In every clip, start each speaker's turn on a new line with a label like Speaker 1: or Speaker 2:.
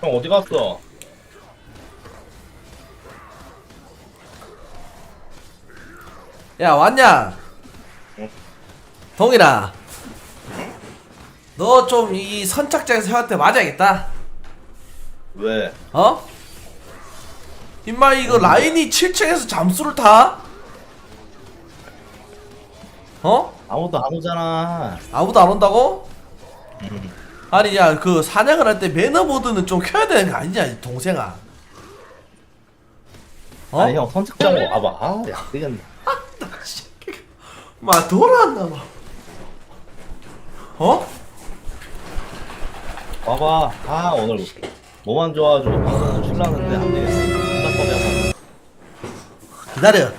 Speaker 1: 형 어디 갔어?
Speaker 2: 야 왔냐?
Speaker 1: 응.
Speaker 2: 동일아 너 좀 이 선착장에서 형한테 맞아야겠다
Speaker 1: 왜?
Speaker 2: 어? 임마 이거 라인이 7층에서 잠수를 타? 어?
Speaker 1: 아무도 안 오잖아.
Speaker 2: 아무도 안 온다고?
Speaker 1: 음.
Speaker 2: 아니 야 그 사냥을 할 때 매너보드는 좀 켜야 되는 거 아니냐 이 동생아 어?
Speaker 1: 아니 형 선착장으로 와봐. 아, 야, 되겠네.
Speaker 2: 마 돌아왔나 봐 어?
Speaker 1: 와봐. 아 오늘 몸안 좋아가지고 방송 좀 쉴라는데 안 되겠어. 답답하게
Speaker 2: 기다려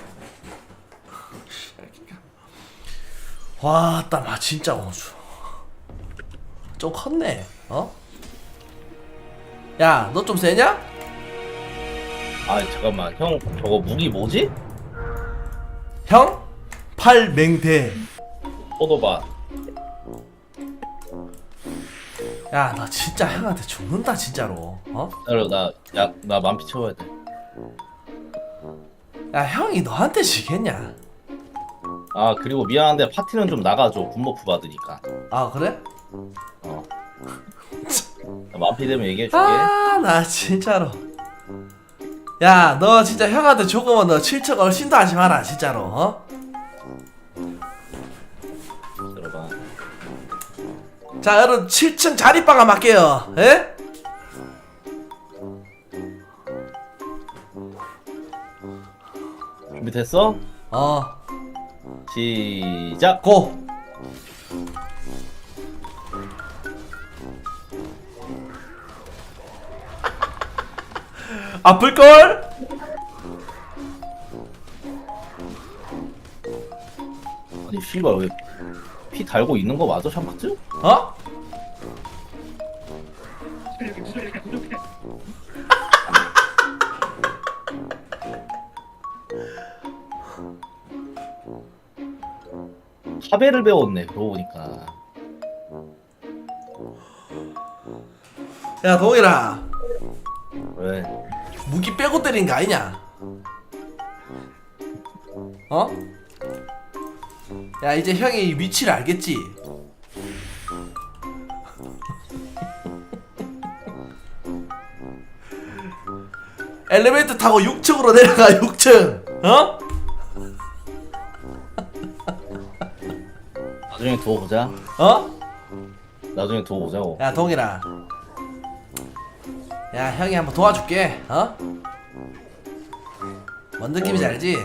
Speaker 2: 와따 마 진짜 원수 좀 컸네 어? 야 너 좀 세냐?
Speaker 1: 아 잠깐만 형 저거 무기 뭐지?
Speaker 2: 형? 팔맹대
Speaker 1: 포도밭.
Speaker 2: 야너 진짜 형한테 죽는다 진짜로 어?
Speaker 1: 기다려 나야나 만피 채워야 돼.
Speaker 2: 야 형이 너한테 지겠냐
Speaker 1: 아 그리고 미안한데 파티는 좀 나가줘. 군버프 받으니까.
Speaker 2: 아 그래?
Speaker 1: 어. 나 만피 되면 얘기해줄게.
Speaker 2: 아 나 진짜로 야 너 진짜 형한테 죽으면 너 7척 얼씬도 하지 마라 진짜로 어?
Speaker 1: 들어봐.
Speaker 2: 자 여러분 7층 자리바가 맞게요 예?
Speaker 1: 준비됐어?
Speaker 2: 어
Speaker 1: 시작.
Speaker 2: 고! 아플걸?
Speaker 1: 아니 씨발 왜 피 달고 있는 거 맞아 샴푸즈?
Speaker 2: 어?
Speaker 1: 카베를 배웠네 그러고 보니까
Speaker 2: 야 동일아
Speaker 1: 왜?
Speaker 2: 무기 빼고 때린 거 아니냐? 어? 야 이제 형이 위치를 알겠지? 엘리베이터 타고 6층으로 내려가 6층 어?
Speaker 1: 나중에 두고 보자
Speaker 2: 어?
Speaker 1: 나중에 두고 보자고
Speaker 2: 야 동일아 야 형이 한번 도와줄게 어? 뭔 느낌인지 알지?